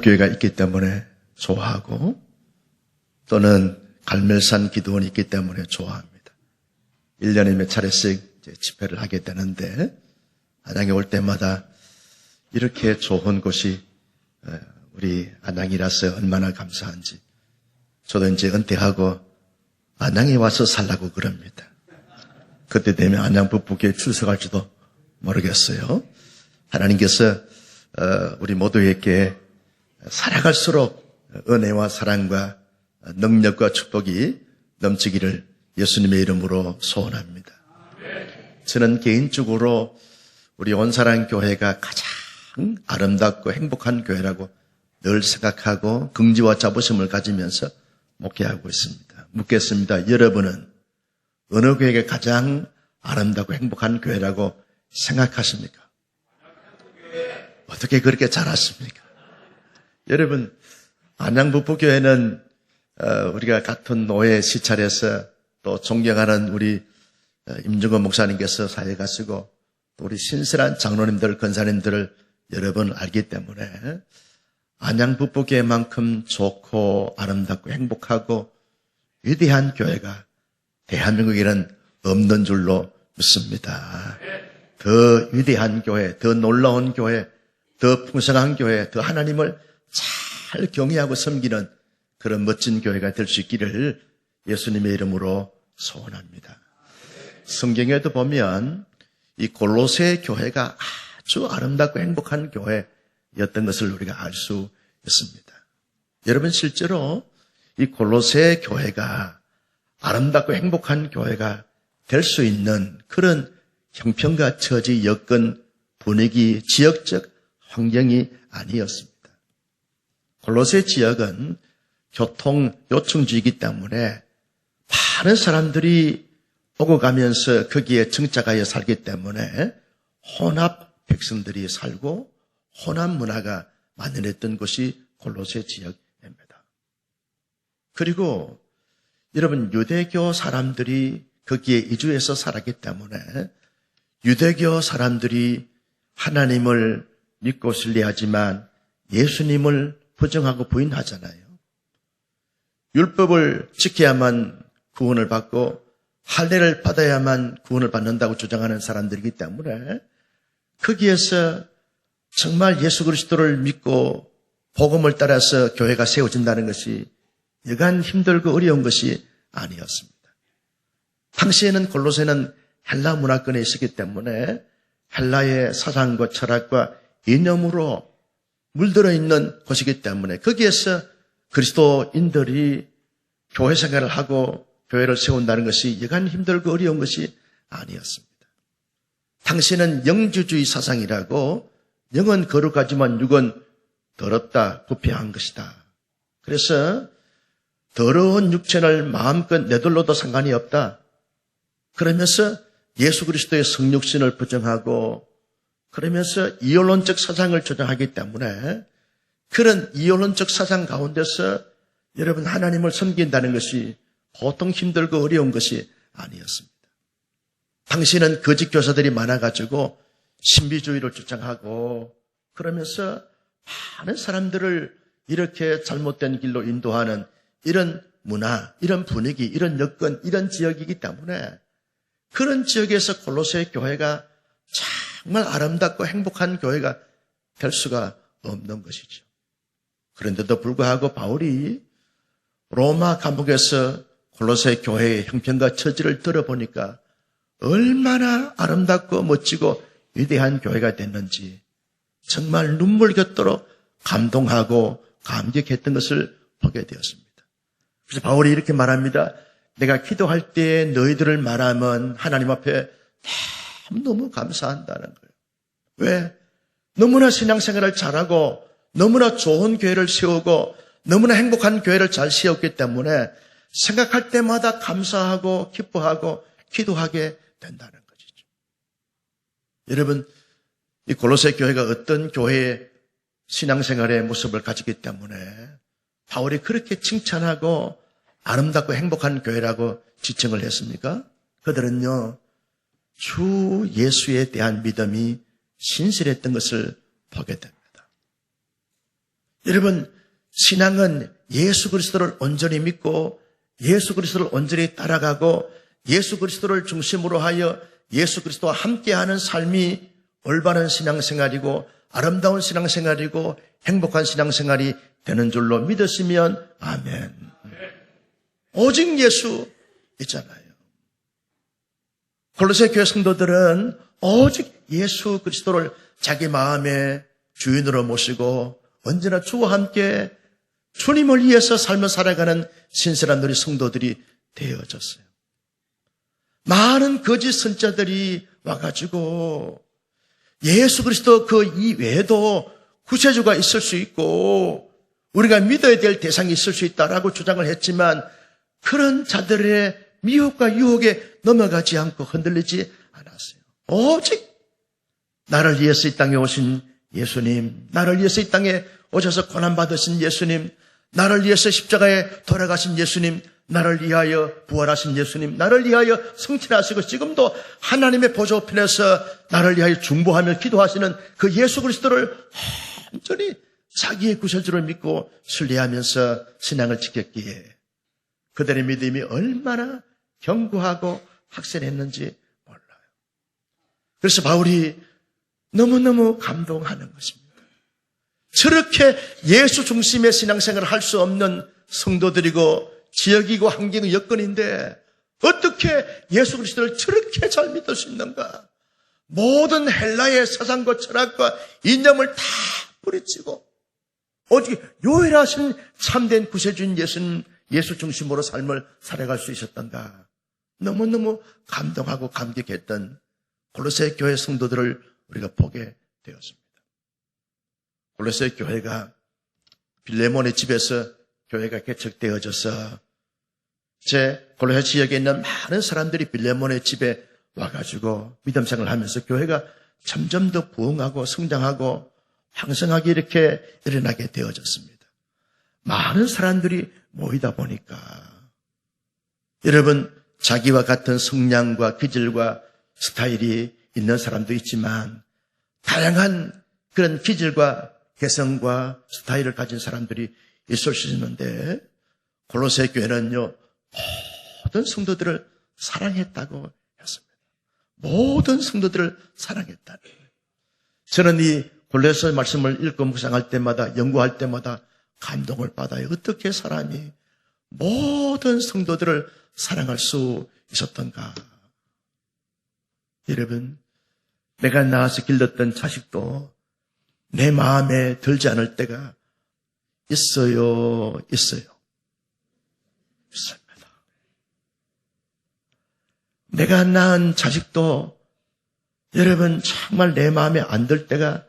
교회가 있기 때문에 좋아하고 또는 갈멜산 기도원이 있기 때문에 좋아합니다. 1년에 몇 차례씩 집회를 하게 되는데 안양에 올 때마다 이렇게 좋은 곳이 어, 우리 안양이라서 얼마나 감사한지 저도 이제 은퇴하고 안양에 와서 살라고 그럽니다. 그때 되면 안양 북부교회 출석할지도 모르겠어요. 하나님께서 어, 우리 모두에게 살아갈수록 은혜와 사랑과 능력과 축복이 넘치기를 예수님의 이름으로 소원합니다. 저는 개인적으로 우리 온사랑 교회가 가장 아름답고 행복한 교회라고 늘 생각하고 긍지와 자부심을 가지면서 목회하고 있습니다. 묻겠습니다. 여러분은 어느 교회가 가장 아름답고 행복한 교회라고 생각하십니까? 어떻게 그렇게 잘 아십니까? 여러분, 안양북부교회는 어, 우리가 같은 노예 시찰에서 또 존경하는 우리 어, 임종건 목사님께서 사회 가시고 또 우리 신실한 장로님들, 권사님들을 여러 번 알기 때문에 안양북부교회만큼 좋고 아름답고 행복하고 위대한 교회가 대한민국에는 없는 줄로 믿습니다. 더 위대한 교회, 더 놀라운 교회, 더 풍성한 교회, 더 하나님을 잘 경외하고 섬기는 그런 멋진 교회가 될 수 있기를 예수님의 이름으로 소원합니다. 성경에도 보면 이 골로새 교회가 아주 아름답고 행복한 교회였던 것을 우리가 알 수 있습니다. 여러분 실제로 이 골로새 교회가 아름답고 행복한 교회가 될 수 있는 그런 형편과 처지, 여건, 분위기, 지역적 환경이 아니었습니다. 골로새 지역은 교통 요충지이기 때문에 많은 사람들이 오고 가면서 거기에 정착하여 살기 때문에 혼합 백성들이 살고 혼합 문화가 만연했던 곳이 골로새 지역입니다. 그리고 여러분 유대교 사람들이 거기에 이주해서 살았기 때문에 유대교 사람들이 하나님을 믿고 신뢰하지만 예수님을 부정하고 부인하잖아요. 율법을 지켜야만 구원을 받고 할례를 받아야만 구원을 받는다고 주장하는 사람들이기 때문에 거기에서 정말 예수 그리스도를 믿고 복음을 따라서 교회가 세워진다는 것이 여간 힘들고 어려운 것이 아니었습니다. 당시에는 골로새는 헬라 문화권에 있었기 때문에 헬라의 사상과 철학과 이념으로 물들어 있는 곳이기 때문에 거기에서 그리스도인들이 교회 생활을 하고 교회를 세운다는 것이 여간 힘들고 어려운 것이 아니었습니다. 당신은 영주주의 사상이라고 영은 거룩하지만 육은 더럽다, 부패한 것이다. 그래서 더러운 육체를 마음껏 내돌려도 상관이 없다. 그러면서 예수 그리스도의 성육신을 부정하고 그러면서 이혼론적 사상을 주장하기 때문에 그런 이혼론적 사상 가운데서 여러분 하나님을 섬긴다는 것이 보통 힘들고 어려운 것이 아니었습니다. 당신은 거짓 교사들이 많아가지고 신비주의를 주장하고 그러면서 많은 사람들을 이렇게 잘못된 길로 인도하는 이런 문화, 이런 분위기, 이런 여건, 이런 지역이기 때문에 그런 지역에서 골로새 교회가 정말 아름답고 행복한 교회가 될 수가 없는 것이죠. 그런데도 불구하고 바울이 로마 감옥에서 골로새 교회의 형편과 처지를 들어보니까 얼마나 아름답고 멋지고 위대한 교회가 됐는지 정말 눈물 곁도록 감동하고 감격했던 것을 보게 되었습니다. 그래서 바울이 이렇게 말합니다. 내가 기도할 때 너희들을 말하면 하나님 앞에 너무 감사한다는 거예요. 왜? 너무나 신앙생활을 잘하고 너무나 좋은 교회를 세우고 너무나 행복한 교회를 잘 세웠기 때문에 생각할 때마다 감사하고 기뻐하고 기도하게 된다는 것이죠. 여러분, 이 골로새 교회가 어떤 교회의 신앙생활의 모습을 가지기 때문에 바울이 그렇게 칭찬하고 아름답고 행복한 교회라고 지칭을 했습니까? 그들은요, 주 예수에 대한 믿음이 신실했던 것을 보게 됩니다. 여러분, 신앙은 예수 그리스도를 온전히 믿고 예수 그리스도를 온전히 따라가고 예수 그리스도를 중심으로 하여 예수 그리스도와 함께하는 삶이 올바른 신앙생활이고 아름다운 신앙생활이고 행복한 신앙생활이 되는 줄로 믿으시면 아멘. 오직 예수 있잖아요. 골로새 교회 성도들은 오직 예수 그리스도를 자기 마음의 주인으로 모시고 언제나 주와 함께 주님을 위해서 삶을 살아가는 신실한 우리 성도들이 되어졌어요. 많은 거짓 선자들이 와가지고 예수 그리스도 그 이외에도 구세주가 있을 수 있고 우리가 믿어야 될 대상이 있을 수 있다라고 주장을 했지만 그런 자들의 미혹과 유혹에 넘어가지 않고 흔들리지 않았어요. 오직 나를 위해서 이 땅에 오신 예수님, 나를 위해서 이 땅에 오셔서 고난받으신 예수님, 나를 위해서 십자가에 돌아가신 예수님, 나를 위하여 부활하신 예수님, 나를 위하여 성취하시고 지금도 하나님의 보좌편에서 나를 위하여 중보하며 기도하시는 그 예수 그리스도를 완전히 자기의 구세주를 믿고 신뢰하면서 신앙을 지켰기에 그들의 믿음이 얼마나 견고하고 확실했는지 몰라요. 그래서 바울이 너무너무 감동하는 것입니다. 저렇게 예수 중심의 신앙생활을 할 수 없는 성도들이고 지역이고 환경의 여건인데 어떻게 예수 그리스도를 저렇게 잘 믿을 수 있는가? 모든 헬라의 사상과 철학과 이념을 다 뿌리치고 오직 요일하신 참된 구세주인 예수님 예수 중심으로 삶을 살아갈 수 있었던가? 너무너무 감동하고 감격했던 골로새 교회 성도들을 우리가 보게 되었습니다. 골로새 교회가 빌레몬의 집에서 교회가 개척되어져서 제 골로새 지역에 있는 많은 사람들이 빌레몬의 집에 와가지고 믿음 생활을 하면서 교회가 점점 더 부흥하고 성장하고 황성하게 이렇게 일어나게 되어졌습니다. 많은 사람들이 모이다 보니까 여러분 자기와 같은 성량과 기질과 스타일이 있는 사람도 있지만 다양한 그런 기질과 개성과 스타일을 가진 사람들이 있을 수 있는데 골로새 교회는요 모든 성도들을 사랑했다고 했습니다. 모든 성도들을 사랑했다는 거예요. 저는 이 골로새 말씀을 읽고 묵상할 때마다 연구할 때마다 감동을 받아요. 어떻게 사람이 모든 성도들을 사랑할 수 있었던가? 여러분, 내가 낳아서 길렀던 자식도 내 마음에 들지 않을 때가 있어요, 있어요. 있습니다. 내가 낳은 자식도 여러분 정말 내 마음에 안 들 때가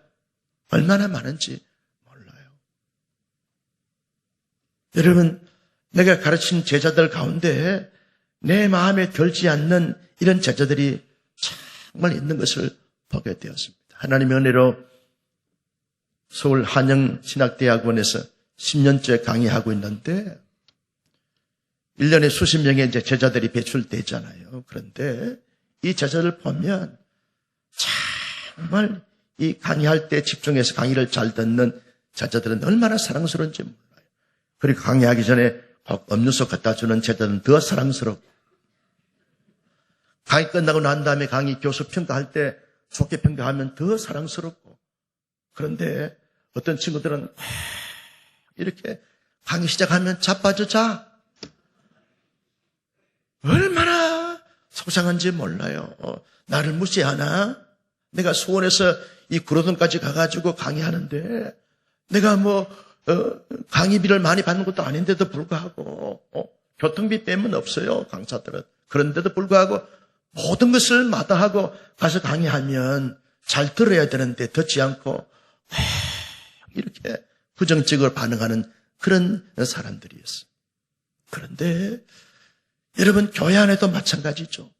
얼마나 많은지 몰라요. 여러분, 내가 가르친 제자들 가운데 내 마음에 들지 않는 이런 제자들이 정말 있는 것을 보게 되었습니다. 하나님의 은혜로 서울 한영신학대학원에서 10년째 강의하고 있는데 1년에 수십 명의 제자들이 배출되잖아요. 그런데 이 제자를 보면 정말 이 강의할 때 집중해서 강의를 잘 듣는 제자들은 얼마나 사랑스러운지 몰라요. 그리고 강의하기 전에 꼭 음료수 갖다 주는 제자들은 더 사랑스럽고 강의 끝나고 난 다음에 강의 교수 평가할 때 좋게 평가하면 더 사랑스럽고 그런데 어떤 친구들은 이렇게 강의 시작하면 자빠져 자 얼마나 속상한지 몰라요. 어, 나를 무시하나? 내가 수원에서 이 구로동까지 가가지고 강의하는데 내가 뭐 어, 강의비를 많이 받는 것도 아닌데도 불구하고 어, 교통비 빼면 없어요 강사들은 그런데도 불구하고 모든 것을 마다하고 가서 강의하면 잘 들어야 되는데 듣지 않고 이렇게 부정적으로 반응하는 그런 사람들이었어요. 그런데 여러분 교회 안에도 마찬가지죠.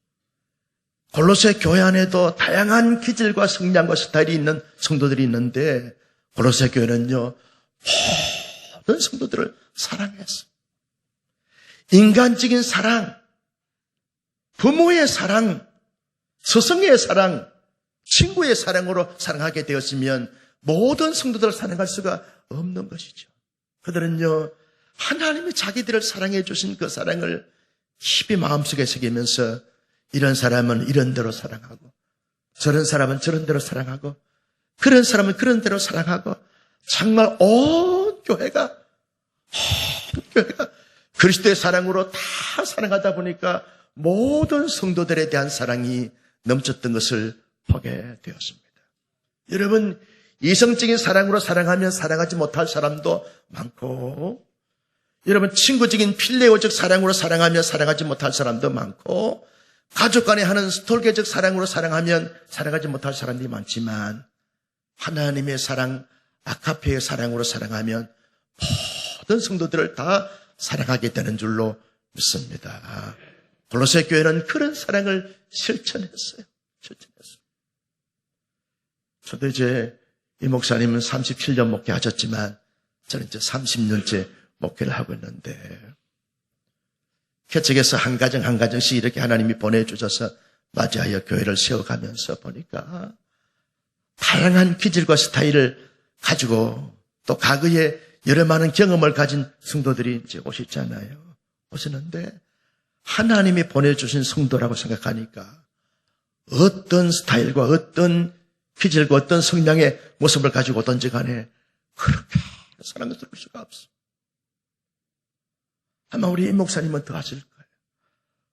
골로새 교회 안에도 다양한 기질과 성량과 스타일이 있는 성도들이 있는데 골로새 교회는요 모든 성도들을 사랑했어. 인간적인 사랑, 부모의 사랑, 스승의 사랑, 친구의 사랑으로 사랑하게 되었으면 모든 성도들을 사랑할 수가 없는 것이죠. 그들은요, 하나님이 자기들을 사랑해 주신 그 사랑을 깊이 마음속에 새기면서 이런 사람은 이런 대로 사랑하고 저런 사람은 저런 대로 사랑하고 그런 사람은 그런 대로 사랑하고 정말 온 교회가 온 교회가 그리스도의 사랑으로 다 사랑하다 보니까 모든 성도들에 대한 사랑이 넘쳤던 것을 보게 되었습니다. 여러분 이성적인 사랑으로 사랑하면 사랑하지 못할 사람도 많고 여러분 친구적인 필레오적 사랑으로 사랑하면 사랑하지 못할 사람도 많고 가족 간에 하는 스톨게적 사랑으로 사랑하면 사랑하지 못할 사람들이 많지만 하나님의 사랑, 아카페의 사랑으로 사랑하면 모든 성도들을 다 사랑하게 되는 줄로 믿습니다. 골로새 교회는 그런 사랑을 실천했어요. 실천했어요. 저도 이제 이 목사님은 37년 목회하셨지만 저는 이제 30년째 목회를 하고 있는데 개척에서 한 가정 한 가정씩 이렇게 하나님이 보내주셔서 맞이하여 교회를 세워가면서 보니까 다양한 기질과 스타일을 가지고 또 과거에 여러 많은 경험을 가진 성도들이 이제 오셨잖아요. 오시는데 하나님이 보내주신 성도라고 생각하니까 어떤 스타일과 어떤 기질과 어떤 성향의 모습을 가지고 오든지 간에 그렇게 사랑스러울 수가 없어. 아마 우리 임 목사님은 더 하실 거예요.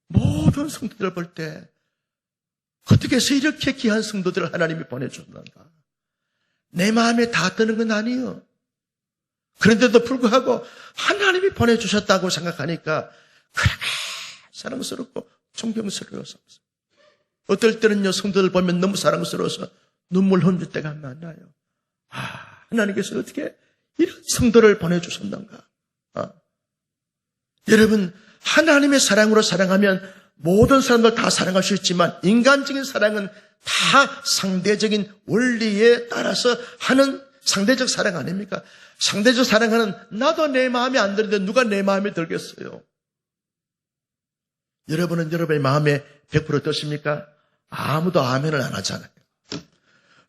모든 성도들을 볼 때 어떻게 해서 이렇게 귀한 성도들을 하나님이 보내줬는가? 내 마음에 다 드는 건 아니에요. 그런데도 불구하고 하나님이 보내주셨다고 생각하니까 그렇게 사랑스럽고 존경스러워서 어떨 때는요 성도들 보면 너무 사랑스러워서 눈물 흘릴 때가 많아요. 아 하나님께서 어떻게 이런 성도를 보내주셨는가? 아, 여러분 하나님의 사랑으로 사랑하면 모든 사람들 다 사랑할 수 있지만 인간적인 사랑은 다 상대적인 원리에 따라서 하는 상대적 사랑 아닙니까? 상대적 사랑하는 나도 내 마음에 안 드는데 누가 내 마음에 들겠어요? 여러분은 여러분의 마음에 100% 드십니까? 아무도 아멘을 안 하잖아요.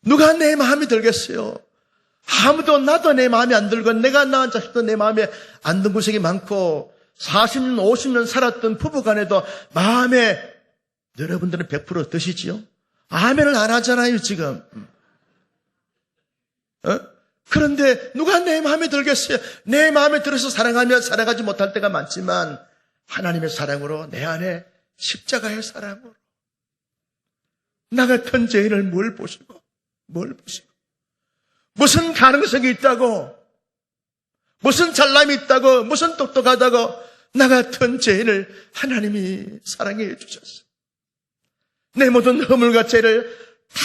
누가 내 마음에 들겠어요? 아무도 나도 내 마음에 안 들고 내가 낳은 자식도 내 마음에 안 든 구석이 많고 40년, 50년 살았던 부부 간에도 마음에 여러분들은 100% 드시지요? 아멘을 안 하잖아요, 지금. 어? 그런데 누가 내 마음에 들겠어요? 내 마음에 들어서 사랑하면 사랑하지 못할 때가 많지만 하나님의 사랑으로 내 안에 십자가의 사랑으로 나 같은 죄인을 뭘 보시고 뭘 보시고 무슨 가능성이 있다고 무슨 잘남이 있다고 무슨 똑똑하다고 나 같은 죄인을 하나님이 사랑해 주셨어. 내 모든 허물과 죄를 다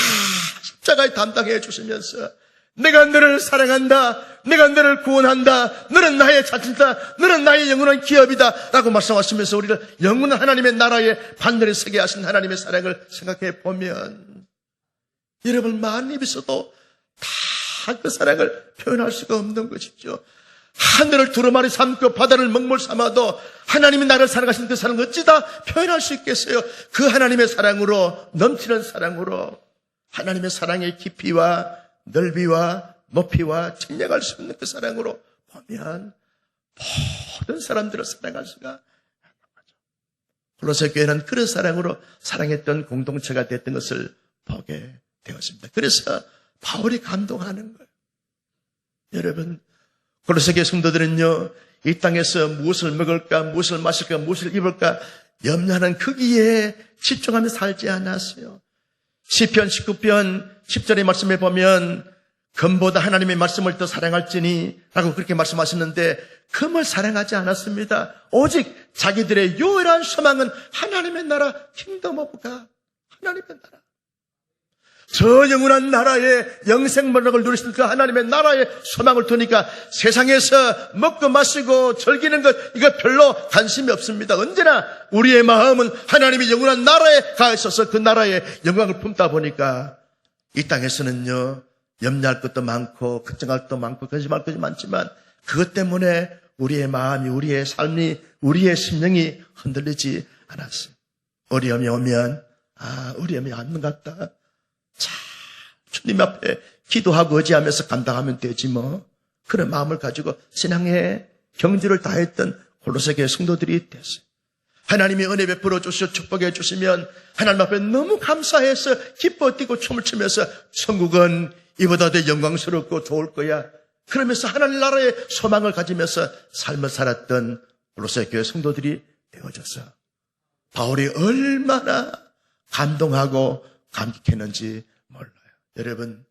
십자가에 담당해 주시면서 내가 너를 사랑한다. 내가 너를 구원한다. 너는 나의 자신이다. 너는 나의 영원한 기업이다. 라고 말씀하시면서 우리를 영원한 하나님의 나라에 반대를 서게 하신 하나님의 사랑을 생각해 보면 여러분 많이 있어도 다 그 사랑을 표현할 수가 없는 것이죠. 하늘을 두루마리 삼고 바다를 먹물 삼아도 하나님이 나를 사랑하신 그 사랑을 어찌 다 표현할 수 있겠어요? 그 하나님의 사랑으로 넘치는 사랑으로 하나님의 사랑의 깊이와 넓이와 높이와 측량할 수 없는 그 사랑으로 보면 모든 사람들을 사랑할 수가 없는 거죠. 콜로새 교회는 그런 사랑으로 사랑했던 공동체가 됐던 것을 보게 되었습니다. 그래서 바울이 감동하는 거예요. 여러분, 콜로새 교회 성도들은요, 이 땅에서 무엇을 먹을까, 무엇을 마실까, 무엇을 입을까 염려하는 거기에 집중하며 살지 않았어요. 시편 19편 10절의 말씀에 보면 금보다 하나님의 말씀을 더 사랑할지니 라고 그렇게 말씀하셨는데 금을 사랑하지 않았습니다. 오직 자기들의 유일한 소망은 하나님의 나라 킹덤 오브 가 하나님의 나라. 저 영원한 나라의 영생번락을 누리실 그 하나님의 나라의 소망을 두니까 세상에서 먹고 마시고 즐기는 것 이거 별로 관심이 없습니다. 언제나 우리의 마음은 하나님의 영원한 나라에 가 있어서 그 나라의 영광을 품다 보니까 이 땅에서는요 염려할 것도 많고 걱정할 것도 많고 근심할 것이 많지만 그것 때문에 우리의 마음이 우리의 삶이 우리의 심령이 흔들리지 않았어요. 어려움이 오면 아 어려움이 안는 것 같다. 자, 주님 앞에 기도하고 의지하면서 감당하면 되지 뭐. 그런 마음을 가지고 신앙의 경지를 다했던 교회 성도들이 됐어요. 하나님이 은혜 베풀어 주시어 축복해 주시면 하나님 앞에 너무 감사해서 기뻐 뛰고 춤을 추면서 천국은 이보다 더 영광스럽고 좋을 거야. 그러면서 하나님 나라의 소망을 가지면서 삶을 살았던 교회 성도들이 되어졌어. 바울이 얼마나 감동하고 감격했는지. 여러분,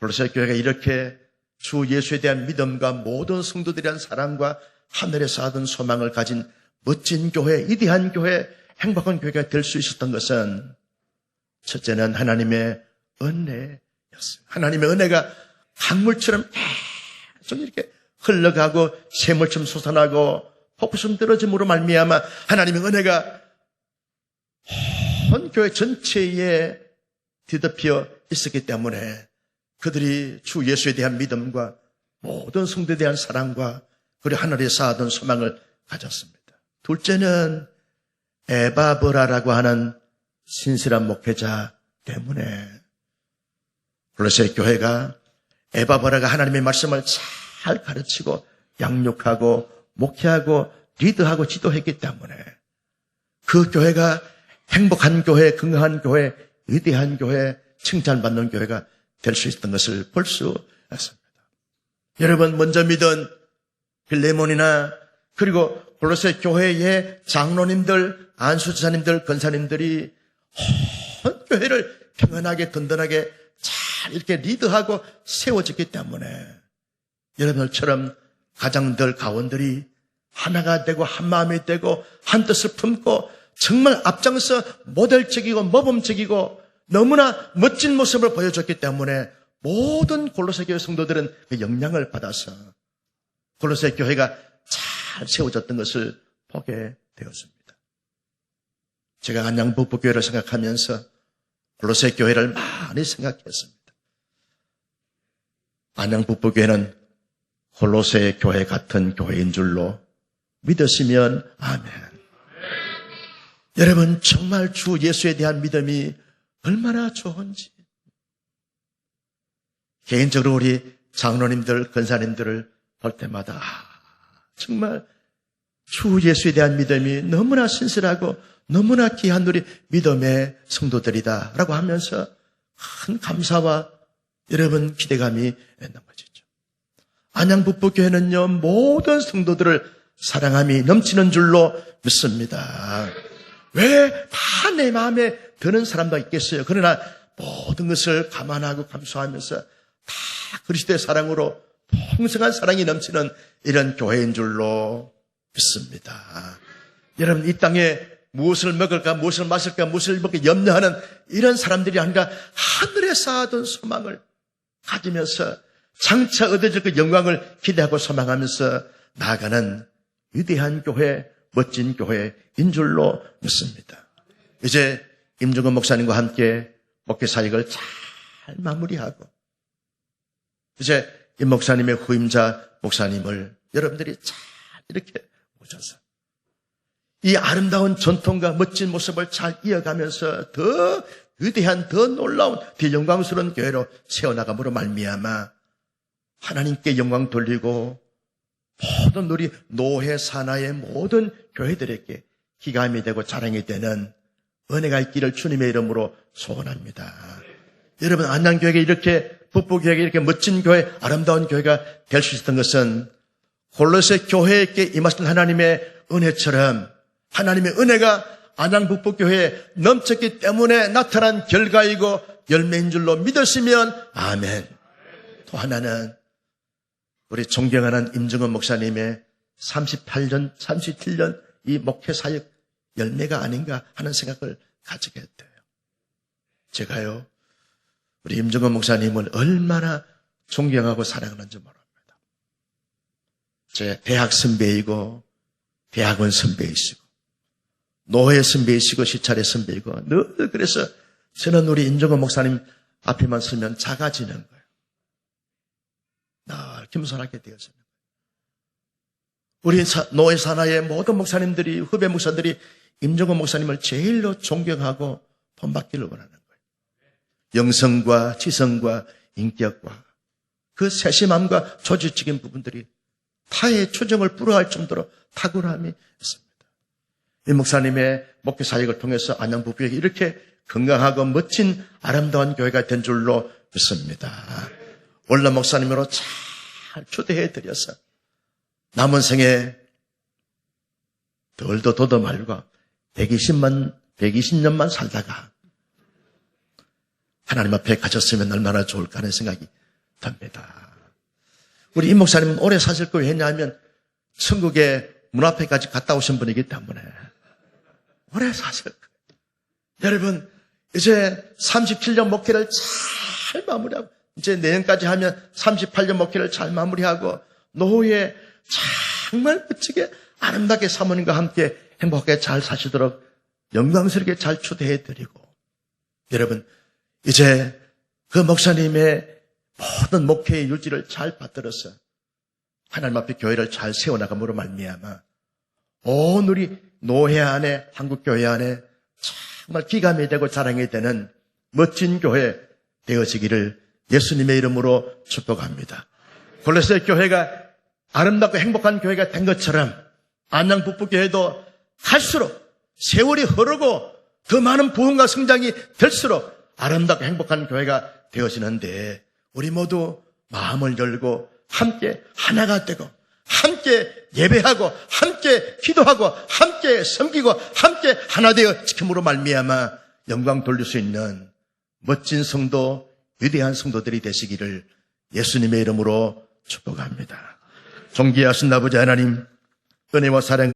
홀로새 교회가 이렇게 주 예수에 대한 믿음과 모든 성도들에 대한 사랑과 하늘에서 하던 소망을 가진 멋진 교회, 위대한 교회, 행복한 교회가 될 수 있었던 것은 첫째는 하나님의 은혜였어요. 하나님의 은혜가 강물처럼 계속 이렇게 흘러가고 샘물처럼 솟아나고 폭풍 떨어짐으로 말미암아 하나님의 은혜가 온 교회 전체에 뒤덮여 있었기 때문에 그들이 주 예수에 대한 믿음과 모든 성도에 대한 사랑과 그리고 하늘에 쌓아둔 소망을 가졌습니다. 둘째는 에바브라라고 하는 신실한 목회자 때문에 블레셋 교회가 에바브라가 하나님의 말씀을 잘 가르치고 양육하고 목회하고 리드하고 지도했기 때문에 그 교회가 행복한 교회, 건강한 교회, 위대한 교회, 칭찬받는 교회가 될 수 있었던 것을 볼 수 있습니다. 여러분 먼저 믿은 빌레몬이나 그리고 골로새 교회의 장로님들, 안수지사님들, 권사님들이 온 교회를 평안하게 든든하게 잘 이렇게 리드하고 세워졌기 때문에 여러분들처럼 가장들, 가원들이 하나가 되고 한 마음이 되고 한 뜻을 품고 정말 앞장서 모델적이고 모범적이고 너무나 멋진 모습을 보여줬기 때문에 모든 골로새 교회 성도들은 그 영향을 받아서 골로새 교회가 잘 세워졌던 것을 보게 되었습니다. 제가 안양 북부교회를 생각하면서 골로새 교회를 많이 생각했습니다. 안양 북부교회는 홀로새 교회 같은 교회인 줄로 믿으시면 아멘. 여러분 정말 주 예수에 대한 믿음이 얼마나 좋은지 개인적으로 우리 장로님들, 권사님들을 볼 때마다 아, 정말 주 예수에 대한 믿음이 너무나 신실하고 너무나 귀한 우리 믿음의 성도들이다라고 하면서 큰 감사와 여러분 기대감이 것이죠. 안양북부교회는요 모든 성도들을 사랑함이 넘치는 줄로 믿습니다. 왜 다 내 마음에 드는 사람도 있겠어요. 그러나 모든 것을 감안하고 감수하면서 다 그리스도의 사랑으로 풍성한 사랑이 넘치는 이런 교회인 줄로 믿습니다. 여러분 이 땅에 무엇을 먹을까, 무엇을 마실까, 무엇을 입을까 염려하는 이런 사람들이 아니라 하늘에 쌓아둔 소망을 가지면서 장차 얻어질 그 영광을 기대하고 소망하면서 나아가는 위대한 교회, 멋진 교회인 줄로 믿습니다. 이제 임종건 목사님과 함께 목회 사역을 잘 마무리하고 이제 임 목사님의 후임자 목사님을 여러분들이 잘 이렇게 모셔서 이 아름다운 전통과 멋진 모습을 잘 이어가면서 더 위대한, 더 놀라운, 더 영광스러운 교회로 세워나감으로 말미암아 하나님께 영광 돌리고 모든 우리 노회 산하의 모든 교회들에게 기감이 되고 자랑이 되는 은혜가 있기를 주님의 이름으로 소원합니다. 여러분 안양교회가 이렇게 북부교회가 이렇게 멋진 교회, 아름다운 교회가 될 수 있었던 것은 골로새 교회에게 임하신 하나님의 은혜처럼 하나님의 은혜가 안양 북부교회에 넘쳤기 때문에 나타난 결과이고 열매인 줄로 믿으시면 아멘. 또 하나는 우리 존경하는 임정은 목사님의 38년, 37년 이 목회 사역 열매가 아닌가 하는 생각을 가지게 돼요. 제가요, 우리 임정은 목사님을 얼마나 존경하고 사랑하는지 모릅니다. 제 대학 선배이고, 대학원 선배이시고, 노회 선배이시고, 시찰의 선배이고, 늘 그래서 저는 우리 임정은 목사님 앞에만 서면 작아지는 거예요. 늘 겸손하게 되었습니다. 우리 노예 산하의 모든 목사님들이 후배 목사들이 임종원 목사님을 제일로 존경하고 본받기를 원하는 거예요. 영성과 지성과 인격과 그 세심함과 조직적인 부분들이 타의 추정을 불허할 정도로 탁월함이 있습니다. 이 목사님의 목회 사역을 통해서 안양 부부에게 이렇게 건강하고 멋진 아름다운 교회가 된 줄로 믿습니다. 원래 목사님으로 잘 초대해 드려서 남은 생에 덜도 더도 말고 120만 120년만 살다가 하나님 앞에 가졌으면 얼마나 좋을까 하는 생각이 듭니다. 우리 임 목사님은 오래 사실 거예요. 왜냐하면 천국의 문 앞에까지 갔다 오신 분이기 때문에 오래 사실 거예요. 여러분 이제 37년 목회를 잘 마무리하고 이제 내년까지 하면 38년 목회를 잘 마무리하고 노후에 정말 멋지게 아름답게 사모님과 함께 행복하게 잘 사시도록 영광스럽게 잘 초대해 드리고 여러분 이제 그 목사님의 모든 목회의 유지를 잘 받들어서 하나님 앞에 교회를 잘 세워나감으로 말미암아 온 우리 노회 안에 한국 교회 안에 정말 기감이 되고 자랑이 되는 멋진 교회 되어지기를 예수님의 이름으로 축복합니다. 골로새 교회가 아름답고 행복한 교회가 된 것처럼 안양 북부교회도 갈수록 세월이 흐르고 더 많은 부흥과 성장이 될수록 아름답고 행복한 교회가 되어지는데 우리 모두 마음을 열고 함께 하나가 되고 함께 예배하고 함께 기도하고 함께 섬기고 함께 하나 되어 지킴으로 말미암아 영광 돌릴 수 있는 멋진 성도 위대한 성도들이 되시기를 예수님의 이름으로 축복합니다. 존귀하신 아버지 하나님 은혜와 사랑